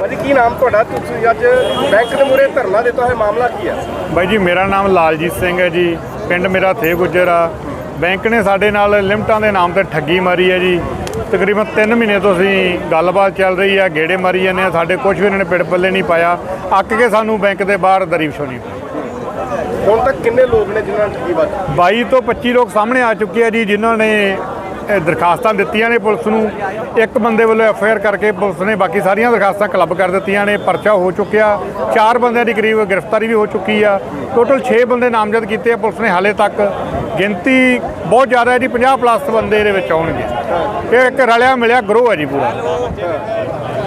ਭਾਜੀ ਕੀ ਨਾਮ ਤੁਹਾਡਾ? ਤੁਸੀਂ ਅੱਜ ਬੈਂਕ ਦੇ ਮੂਹਰੇ ਧਰਨਾ ਦਿੱਤਾ ਹੈ ਮਾਮਲਾ ਕੀ ਹੈ ਬਾਈ ਜੀ ਮੇਰਾ ਨਾਮ ਲਾਲਜੀਤ ਸਿੰਘ ਹੈ ਜੀ। ਪਿੰਡ ਮੇਰਾ ਥੇ ਗੁੱਜਰ ਆ। ਬੈਂਕ ਨੇ ਸਾਡੇ ਨਾਲ ਲਿਮਟਾਂ ਦੇ ਨਾਮ ਤੇ ਠੱਗੀ ਮਾਰੀ ਹੈ ਜੀ। ਤਕਰੀਬਨ 3 ਮਹੀਨੇ ਤੋਂ ਅਸੀਂ ਗੱਲਬਾਤ ਚੱਲ ਰਹੀ ਆ ਗੇੜੇ ਮਾਰੀ ਜਾਂਦੇ ਆ। ਸਾਡੇ ਕੁਝ ਵੀ ਇਹਨਾਂ ਨੇ ਪਿੜ ਪੱਲੇ ਨਹੀਂ ਪਾਇਆ। ਅੱਕ ਕੇ ਸਾਨੂੰ ਬੈਂਕ ਦੇ ਬਾਹਰ ਦਰੀ ਵਿਛਾਉਣੀ ਹੁਣ ਤੱਕ ਕਿੰਨੇ ਲੋਕ ਨੇ ਜਿਨ੍ਹਾਂ ਨੂੰ ਠੱਗੀ ਵੱਜੀ 22 ਤੋਂ 25 ਲੋਕ ਸਾਹਮਣੇ ਆ ਚੁੱਕੇ ਆ ਜੀ ਜਿਨ੍ਹਾਂ ਨੇ ਦਰਖਾਸਤਾਂ ਦਿੱਤੀਆਂ ਨੇ ਪੁਲਿਸ ਨੂੰ। ਇੱਕ ਬੰਦੇ ਵੱਲੋਂ ਐਫ ਆਈ ਆਰ ਕਰਕੇ ਪੁਲਿਸ ਨੇ ਬਾਕੀ ਸਾਰੀਆਂ ਦਰਖਾਸਤਾਂ ਕਲੱਬ ਕਰ ਦਿੱਤੀਆਂ ਨੇ ਪਰਚਾ ਹੋ ਚੁੱਕਿਆ। ਚਾਰ ਬੰਦਿਆਂ ਦੀ ਕਰੀਬ ਗ੍ਰਿਫਤਾਰੀ ਵੀ ਹੋ ਚੁੱਕੀ ਆ। ਟੋਟਲ 6 ਬੰਦੇ ਨਾਮਜ਼ਦ ਕੀਤੇ ਆ ਪੁਲਿਸ ਨੇ ਹਾਲੇ ਤੱਕ। ਗਿਣਤੀ ਬਹੁਤ ਜ਼ਿਆਦਾ ਹੈ ਜੀ 50 ਪਲੱਸ ਬੰਦੇ ਇਹਦੇ ਵਿੱਚ ਆਉਣਗੇ। ਇਹ ਇੱਕ ਰਲਿਆ ਮਿਲਿਆ ਗਰੋਹ ਹੈ ਜੀ ਪੂਰਾ।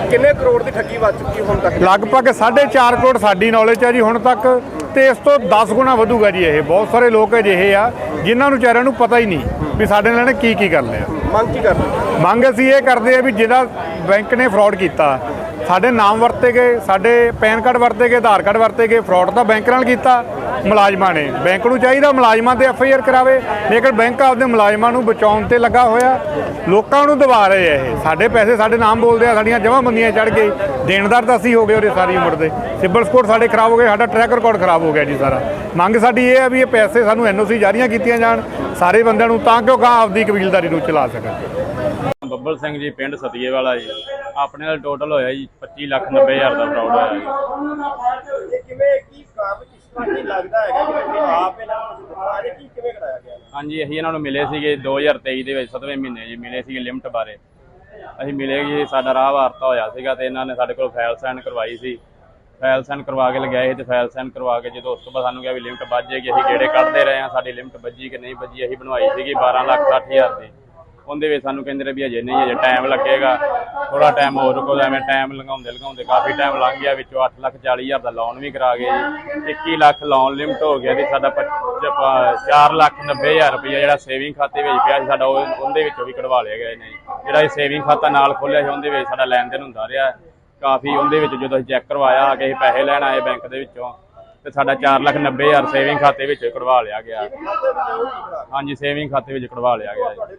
ਕਿੰਨੇ ਕਰੋੜ ਦੀ ਠੱਗੀ ਵੱਜ ਚੁੱਕੀ ਹੁਣ ਤੱਕ? ਲਗਭਗ 4.5 ਕਰੋੜ ਸਾਡੀ ਨੌਲੇਜ ਹੈ ਜੀ ਹੁਣ ਤੱਕ ਤੇ ਇਸ ਤੋਂ 10 ਗੁਣਾ ਵਧੂਗਾ ਜੀ ਇਹ। ਬਹੁਤ ਸਾਰੇ ਲੋਕ ਅਜਿਹੇ ਆ ਜਿਨ੍ਹਾਂ ਨੂੰ ਵਿਚਾਰਿਆਂ ਨੂੰ ਪਤਾ ਹੀ ਨਹੀਂ ਵੀ ਸਾਡੇ ਨਾਲ ਇਹਨੇ ਕੀ ਕੀ ਕਰ ਲਿਆ। ਮੰਗ ਕੀ ਕਰਦੇ? ਮੰਗ ਅਸੀਂ ਇਹ ਕਰਦੇ ਆ ਵੀ ਜਿਹੜਾ ਬੈਂਕ ਨੇ ਫਰਾਡ ਕੀਤਾ ਸਾਡੇ ਨਾਮ ਵਰਤੇ ਗਏ ਸਾਡੇ ਪੈਨ ਕਾਰਡ ਵਰਤੇ ਗਏ ਆਧਾਰ ਕਾਰਡ ਵਰਤੇ ਗਏ ਫਰਾਡ ਤਾਂ ਬੈਂਕ ਨਾਲ ਕੀਤਾ। ਮੁਲਾਜ਼ਮਾਂ ਨੇ। ਬੈਂਕ ਨੂੰ ਚਾਹੀਦਾ ਮੁਲਾਜ਼ਮਾਂ ਤੇ ਐਫ ਆਈ ਆਰ ਕਰਾਵੇ। ਲੇਕਿਨ ਬੈਂਕ ਆਪਦੇ ਮੁਲਾਜ਼ਮਾਂ ਨੂੰ ਬਚਾਉਣ ਤੇ ਲੱਗਾ ਹੋਇਆ। ਲੋਕਾਂ ਨੂੰ ਦਬਾ ਰਹੇ ਆ ਇਹ। ਸਾਡੇ ਪੈਸੇ ਸਾਡੇ ਨਾਮ ਬੋਲਦੇ ਆ ਸਾਡੀਆਂ ਜਮ੍ਹਾਂਬੰਦੀਆਂ ਚੜ ਗਏ। ਦੇਣਦਾਰ ਤਾਂ ਅਸੀਂ ਹੋ ਗਏ ਉਹਦੇ ਸਾਰੀ ਉਮਰ ਦੇ। ਸਿਬਲ ਸਕੋਰ ਸਾਡੇ ਖਰਾਬ ਹੋ ਗਏ ਸਾਡਾ ਟਰੈਕ ਰਿਕਾਰਡ ਖਰਾਬ ਹੋ ਗਿਆ ਜੀ ਸਾਰਾ। ਮੰਗ ਸਾਡੀ ਇਹ ਹੈ ਵੀ ਇਹ ਪੈਸੇ ਸਾਨੂੰ ਐਨਓਸੀ ਜਾਰੀਆਂ ਕੀਤੀਆਂ ਜਾਣ। ਸਾਰੇ ਬੰਦਿਆਂ ਨੂੰ ਤਾਂ ਕਿ ਉਹ ਆਪਦੀ ਕਬੀਲਦਾਰੀ ਨੂੰ ਚਲਾ ਸਕਣ। ਬੱਬਲ ਸਿੰਘ ਜੀ ਪਿੰਡ ਸਤੀਏ ਵਾਲਾ ਜੀ। ਆਪਣੇ ਨਾਲ ਟੋਟਲ ਹੋਇਆ ਜੀ 25 ਲੱਖ 90 ਹਜ਼ਾਰ ਦਾ ਫਰਾਡ ਹੋਇਆ ਜੀ। ਇਹ ਕਿਵੇਂ ਕੀ ਕਾਰਨ ਕਿਸ ਲੱਗਦਾ ਹੈਗਾ ਕਿ ਤੁਸੀਂ ਆਪ ਇਹਨਾਂ ਨੂੰ ਦਿੱਤਾ ਕੀ, ਕਿਵੇਂ ਕਰਾਇਆ ਗਿਆ? ਹਾਂਜੀ, ਅਸੀਂ ਇਹਨਾਂ ਨੂੰ ਮਿਲੇ ਸੀਗੇ 2023 ਦੇ ਵਿੱਚ 7ਵੇਂ ਮਹੀਨੇ ਜੀ ਮਿਲੇ ਸੀਗੇ ਲਿਮਟ ਬਾਰੇ। ਅਸੀਂ ਮਿਲੇ ਜੀ, ਸਾਡਾ ਰਾਹ ਵਾਰਤਾ ਹੋਇਆ ਸੀਗਾ ਤੇ ਇਹਨਾਂ ਨੇ ਸਾਡੇ ਕੋਲ ਫਾਈਲ ਸਾਈਨ ਕਰਵਾਈ ਸੀ। ਫਾਈਲ ਸਾਈਨ ਕਰਵਾ ਕੇ ਲਗਾਏ ਤੇ ਫਾਈਲ ਸਾਈਨ ਕਰਵਾ ਕੇ ਜਦੋਂ ਉਸ ਤੋਂ ਬਾਅਦ ਸਾਨੂੰ ਕਿਹਾ ਵੀ ਲਿਮਟ ਵੱਜ ਜਾਏਗੀ, ਅਸੀਂ ਗੇੜੇ ਕੱਢਦੇ ਰਹੇ ਹਾਂ, ਸਾਡੀ ਲਿਮਟ ਵੱਜੀ ਕਿ ਨਹੀਂ ਵੱਜੀ, ਅਸੀਂ ਬਣਵਾਈ ਸੀਗੀ 12 ਲੱਖ 60 ਹਜ਼ਾਰ ਦੀ। ਉਹਦੇ ਵਿੱਚ ਸਾਨੂੰ ਕਹਿੰਦੇ ਰਹੇ ਵੀ ਅਜੇ ਨਹੀਂ, ਅਜੇ ਟਾਈਮ ਲੱਗੇਗਾ। ਥੋੜਾ ਟਾਈਮ ਹੋਰ ਰੁਕੋ, ਐਵੇਂ ਟਾਈਮ ਲੰਘਾਉਂਦੇ ਲੰਘਾਉਂਦੇ ਕਾਫੀ ਟਾਈਮ ਲੰਘ ਗਿਆ, ਵਿੱਚੋਂ 8 ਲੱਖ 40 ਹਜ਼ਾਰ ਦਾ ਲੋਨ ਵੀ ਕਰਾ ਗਏ ਜੀ। 21 ਲੱਖ ਲੋਨ ਲਿਮਟ ਹੋ ਗਿਆ ਤੇ ਸਾਡਾ 4 ਲੱਖ 90 ਹਜ਼ਾਰ ਰੁਪਇਆ ਜਿਹੜਾ ਸੇਵਿੰਗ ਖਾਤੇ ਵਿੱਚ ਪਿਆ ਸੀ, ਸਾਡਾ ਉਹ, ਉਹਦੇ ਵਿੱਚੋਂ ਵੀ ਕਢਵਾ ਲਿਆ ਗਿਆ ਨੇ ਜਿਹੜਾ ਇਹ ਸੇਵਿੰਗ ਖਾਤਾ ਨਾਲ ਖੋਲਿਆ ਸੀ, ਉਹਦੇ ਵਿੱਚ ਸਾਡਾ ਲੈਣ ਦੇਣ ਹੁੰਦਾ ਰਿਹਾ। ਕਾਫੀ ਉਹਦੇ ਵਿੱਚ ਜਦੋਂ ਅਸੀਂ ਚੈੱਕ ਕਰਵਾਇਆ, ਆ ਕੇ ਅਸੀਂ ਪੈਸੇ ਲੈਣ ਆਏ ਬੈਂਕ ਦੇ ਵਿੱਚੋਂ। ਤੇ ਸਾਡਾ 4 ਲੱਖ 90 ਹਜ਼ਾਰ ਸੇਵਿੰਗ ਖਾਤੇ ਵਿੱਚ ਕਢਵਾ ਲਿਆ ਗਿਆ। ਹਾਂਜੀ ਸੇਵਿੰਗ ਖਾਤੇ ਵਿੱਚ ਕਢਵਾ ਲਿਆ ਗਿਆ ਜੀ।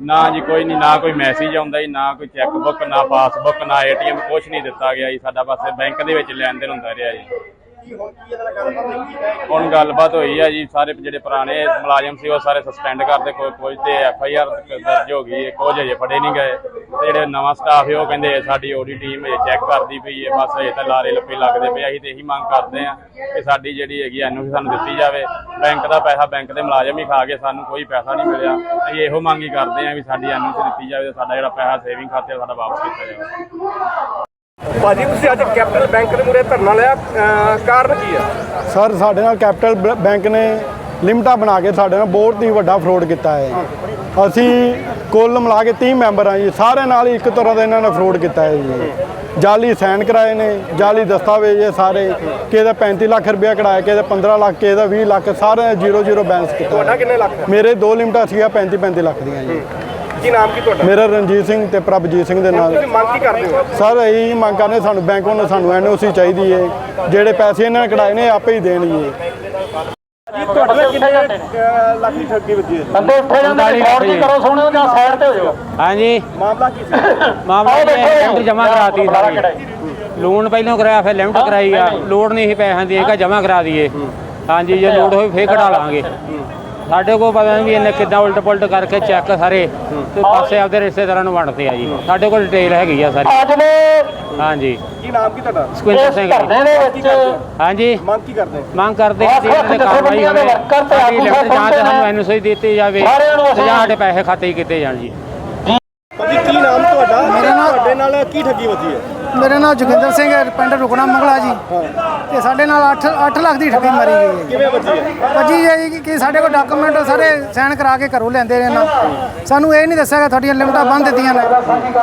ਨਾ ਜੀ, ਕੋਈ ਨਹੀਂ, ਨਾ ਕੋਈ ਮੈਸੇਜ ਆਉਂਦਾ ਜੀ, ਨਾ ਕੋਈ ਚੈੱਕ ਬੁੱਕ ਨਾ ਪਾਸਬੁੱਕ ਨਾ ਏਟੀਐਮ ਕੁਝ ਨਹੀਂ ਦਿੱਤਾ ਗਿਆ ਜੀ। ਸਾਡਾ ਬਸ ਬੈਂਕ ਦੇ ਵਿੱਚ ਲੈਣ ਦੇਣ ਹੁੰਦਾ ਰਿਹਾ ਜੀ। ਹੁਣ ਗੱਲਬਾਤ ਹੋਈ ਆ ਜੀ, ਸਾਰੇ ਜਿਹੜੇ ਪੁਰਾਣੇ ਮੁਲਾਜ਼ਮ ਸੀ ਉਹ ਸਾਰੇ ਸਸਪੈਂਡ ਕਰਦੇ ਕੋਈ ਕੁਝ ਤੇ ਐਫ ਆਈ ਆਰ ਦਰਜ ਹੋ ਗਈ ਹੈ ਕੁਝ ਹਜੇ ਫੜੇ ਨਹੀਂ ਗਏ। ਤੇ ਜਿਹੜੇ ਨਵਾਂ ਸਟਾਫ ਹੈ ਉਹ ਕਹਿੰਦੇ ਸਾਡੀ ਓਡੀ ਟੀਮ ਇਹ ਚੈੱਕ ਕਰਦੀ ਪਈ ਹੈ ਬਸ ਅਜੇ ਤਾਂ ਲਾਰੇ ਲੱਪੇ ਲੱਗਦੇ ਪਏ ਅਸੀਂ ਤੇ ਇਹੀ ਮੰਗ ਕਰਦੇ ਆ ਕਿ ਸਾਡੀ ਜਿਹੜੀ ਹੈਗੀ ਐਨਓਸੀ ਸਾਨੂੰ ਦਿੱਤੀ ਜਾਵੇ। ਬੈਂਕ ਦਾ ਪੈਸਾ ਬੈਂਕ ਦੇ ਮੁਲਾਜ਼ਮ ਹੀ ਖਾ ਗਏ ਸਾਨੂੰ ਕੋਈ ਪੈਸਾ ਨਹੀਂ ਮਿਲਿਆ। ਅਸੀਂ ਇਹੋ ਮੰਗ ਹੀ ਕਰਦੇ ਆ ਵੀ ਸਾਡੀ ਐਨਓਸੀ ਦਿੱਤੀ ਜਾਵੇ ਤੇ ਸਾਡਾ ਜਿਹੜਾ ਪੈਸਾ ਸੇਵਿੰਗ ਖਾਤੇ ਸਾਡਾ ਵਾਪਸ ਕੀਤਾ ਜਾਵੇ। ਭਾਜੀ ਤੁਸੀਂ ਅੱਜ ਕੈਪੀਟਲ ਬੈਂਕ ਦੇ ਮੂਹਰੇ ਧਰਨਾ ਲਿਆ ਕਾਰਨ ਕੀ ਹੈ ਸਰ ਸਾਡੇ ਨਾਲ ਕੈਪੀਟਲ ਬੈਂਕ ਨੇ ਲਿਮਟਾਂ ਬਣਾ ਕੇ ਸਾਡੇ ਨਾਲ ਬਹੁਤ ਹੀ ਵੱਡਾ ਫਰੋਡ ਕੀਤਾ ਹੈ ਅਸੀਂ ਕੁੱਲ ਮਿਲਾ ਕੇ 30 ਮੈਂਬਰ ਆ ਜੀ ਸਾਰੇ ਨਾਲ ਇੱਕ ਤਰ੍ਹਾਂ ਦਾ ਇਹਨਾਂ ਨੇ ਫਰੋਡ ਕੀਤਾ ਹੈ ਜੀ ਜਾਲੀ ਸਾਈਨ ਕਰਾਏ ਨੇ ਜਾਲੀ ਦਸਤਾਵੇਜ਼ ਇਹ ਸਾਰੇ ਕਿਸੇ ਦਾ 35 ਲੱਖ ਰੁਪਇਆ ਕਢਾਇਆ ਕਿਸੇ ਦਾ 15 ਲੱਖ ਕਿਸੇ ਦਾ 20 ਲੱਖ ਸਾਰੇ ਜ਼ੀਰੋ ਜ਼ੀਰੋ ਬੈਲੈਂਸ ਕੀਤਾ ਤੁਹਾਡਾ। ਕਿੰਨੇ ਲੱਖ ਹੈ? ਮੇਰੇ ਦੋ ਲਿਮਟਾਂ ਸੀਗਾ 35 35 ਲੱਖ ਦੀਆਂ ਜੀ ਕੀ ਨਾਮ ਕੀ ਤੁਹਾਡਾ? ਮੇਰਾ ਰਣਜੀਤ ਸਿੰਘ ਤੇ ਪ੍ਰਭਜੀਤ ਸਿੰਘ ਦੇ ਨਾਲ। ਤੁਸੀਂ ਮੰਗ ਕੀ ਕਰਦੇ ਹੋ? ਸਰ ਇਹੀ ਮੰਗ ਕਰਨੇ ਸਾਨੂੰ ਬੈਂਕ ਵੱਲੋਂ ਸਾਨੂੰ ਐਨਓਸੀ ਚਾਹੀਦੀ ਹੈ ਜਿਹੜੇ ਪੈਸੇ ਇਹਨਾਂ ਨੇ ਕਢਾਏ ਨੇ ਆਪੇ ਹੀ ਦੇਣਗੇ। ਤੁਹਾਡੇ ਨਾਲ ਕਿੰਨੇ ਅਹ, ਲੱਖ ਦੀ ਠੱਗੀ ਵੱਜੀ ਹੈ? ਬੰਦੇ ਉੱਠੇ ਜਾਂਦੇ ਨੇ ਫੌੜ ਦੀ ਕਰੋ ਸੋਹਣੇ ਜਾਂ ਸਾਈਡ ਤੇ ਹੋ ਜਾਓ। ਹਾਂਜੀ। ਮਾਮਲਾ ਕੀ ਸੀ? ਮਾਮਲਾ ਇਹ ਲਿਮਟ ਜਮਾ ਕਰਾਤੀ ਸਾਰੀ। ਲੋਨ ਪਹਿਲਾਂ ਕਰਾਇਆ ਫਿਰ ਲਿਮਟ ਕਰਾਈ ਆ। ਲੋਡ ਨਹੀਂ ਸੀ ਪੈਸਿਆਂ ਦੀ ਇਹਦਾ ਜਮਾ ਕਰਾ ਦਈਏ। ਹਾਂਜੀ ਜੇ ਲੋਡ ਹੋਈ ਫੇਰ ਕਢਾ ਲਾਂਗੇ। ਸਾਡੇ ਕੋਲ ਪਤਾ ਨਹੀਂ ਵੀ ਇਹਨੇ ਕਿੱਦਾਂ ਉਲਟ ਪੁਲਟ ਕਰਕੇ ਚੈੱਕ ਸਾਰੇ ਤੇ ਪਾਸੇ ਆਪਦੇ ਰਿਸ਼ਤੇਦਾਰਾਂ ਨੂੰ ਵੰਡਦੇ ਆ ਜੀ। ਸਾਡੇ ਕੋਲ ਡਿਟੇਲ ਹੈਗੀ ਆ ਸਾਰੀ। ਅੱਜ ਦੇ ਹਾਂਜੀ। ਕੀ ਨਾਮ ਕੀ ਤੁਹਾਡਾ? ਸੁਖਵਿੰਦਰ ਇਸ ਸਿੰਘ ਜੀ। ਦੇ ਵਿੱਚ ਹਾਂਜੀ। ਮੰਗ ਕੀ ਕਰਦੇ? ਮੰਗ ਕਰਦੇ ਕਿ ਇਹਨਾਂ ਦੇ ਕਾਰਵਾਈ ਹੋਵੇ ਸਾਡੀ ਲਿਮਟ ਜਾਂ ਤੇ ਸਾਨੂੰ ਐਨਓਸੀ ਦਿੱਤੀ ਜਾਵੇ ਤੇ ਜਾਂ ਸਾਡੇ ਪੈਸੇ ਖਾਤੇ ਹੀ ਕੀਤੇ ਜਾਣ ਜੀ। ਭਾਜੀ ਕੀ ਨਾਮ ਤੁਹਾਡਾ? ਤੁਹਾਡੇ ਨਾਲ ਕੀ ਠੱਗੀ ਵੱਜੀ ਹੈ? ਮੇਰਾ ਨਾਮ ਜੋਗਿੰਦਰ ਸਿੰਘ ਹੈ ਪਿੰਡ ਰੁਕਣਾ ਮੰਗਲਾ ਜੀ। ਤੇ ਸਾਡੇ ਨਾਲ 8 8 ਲੱਖ ਦੀ ਠੱਗੀ ਮਾਰੀ ਗਈ ਹੈ ਕਿਵੇਂ ਹੈ? ਜੀ ਕਿ ਸਾਡੇ ਕੋਲ ਡਾਕੂਮੈਂਟ ਸਾਰੇ ਸਾਈਨ ਕਰਾ ਕੇ ਘਰੋਂ ਲੈਂਦੇ ਨੇ ਨਾ। ਸਾਨੂੰ ਇਹ ਨਹੀਂ ਦੱਸਿਆ ਕਿ ਤੁਹਾਡੀਆਂ ਲਿਮਟਾਂ ਬੰਦ ਦਿੱਤੀਆਂ ਨੇ।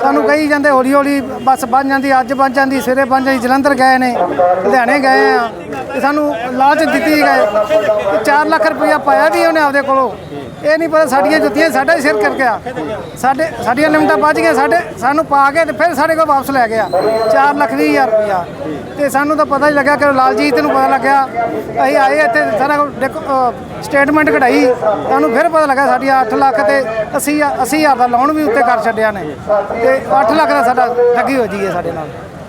ਸਾਨੂੰ ਕਹੀ ਜਾਂਦੇ ਹੌਲੀ ਹੌਲੀ ਬੱਸ ਬਣ ਜਾਂਦੀ ਅੱਜ ਬਣ ਜਾਂਦੀ ਸਿਰੇ ਬਣ ਜਾਂਦੀ ਜਲੰਧਰ ਗਏ ਨੇ ਲੁਧਿਆਣੇ ਗਏ ਆ। ਤੇ ਸਾਨੂੰ ਲਾਲਚ ਦਿੱਤੀ ਗਏ 4 ਲੱਖ ਰੁਪਇਆ ਪਾਇਆ ਵੀ ਉਹਨੇ ਆਪਦੇ ਕੋਲੋਂ। ਇਹ ਨਹੀਂ ਪਤਾ ਸਾਡੀਆਂ ਜੁੱਤੀਆਂ ਸਾਡਾ ਹੀ ਸਿਰ ਕਰ ਗਿਆ। ਸਾਡੇ ਸਾਡੀਆਂ ਲਿਮਟਾਂ ਬਚ ਗਈਆਂ ਸਾਡੇ ਸਾਨੂੰ ਪਾ ਕੇ ਤੇ ਫਿਰ ਸਾਡੇ ਕੋਲ ਵਾਪਸ ਲੈ ਗਿਆ। 4 ਲੱਖ ਵੀਹ ਹਜ਼ਾਰ ਰੁਪਇਆ। ਤੇ ਸਾਨੂੰ ਤਾਂ ਪਤਾ ਹੀ ਲੱਗਾ ਕਿ ਲਾਲਜੀਤ ਨੂੰ ਪਤਾ ਲੱਗਿਆ। ਅਸੀਂ ਆਏ ਇੱਥੇ ਸਾਰਾ ਅਹ ਸਟੇਟਮੈਂਟ ਕਢਾਈ। ਸਾਨੂੰ ਫਿਰ ਪਤਾ ਲੱਗਾ ਸਾਡੀ 8 ਲੱਖ ਤੇ 80 ਅੱਸੀ ਹਜ਼ਾਰ ਦਾ ਲੋਨ ਵੀ ਉੱਤੇ ਕਰ ਛੱਡਿਆ ਨੇ। ਤੇ 8 ਲੱਖ ਦਾ ਸਾਡਾ ਠੱਗੀ ਹੋ ਜੀ ਹੈ ਸਾਡੇ ਨਾਲ।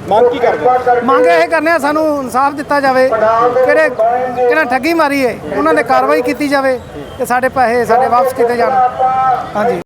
ਮੰਗ ਕੀ ਕਰਦੇ ਮੰਗ ਇਹ ਕਰਨੇ ਆ ਸਾਨੂੰ ਇਨਸਾਫ ਦਿੱਤਾ ਜਾਵੇ। ਕਿਹੜੇ ਕਿਹਨਾਂ ਠੱਗੀ ਮਾਰੀ ਹੈ ਉਹਨਾਂ ਨੇ ਕਾਰਵਾਈ ਕੀਤੀ ਜਾਵੇ। ਤੇ ਸਾਡੇ ਪੈਸੇ ਸਾਡੇ ਵਾਪਸ ਕੀਤੇ ਜਾਣ। ਹਾਂਜੀ।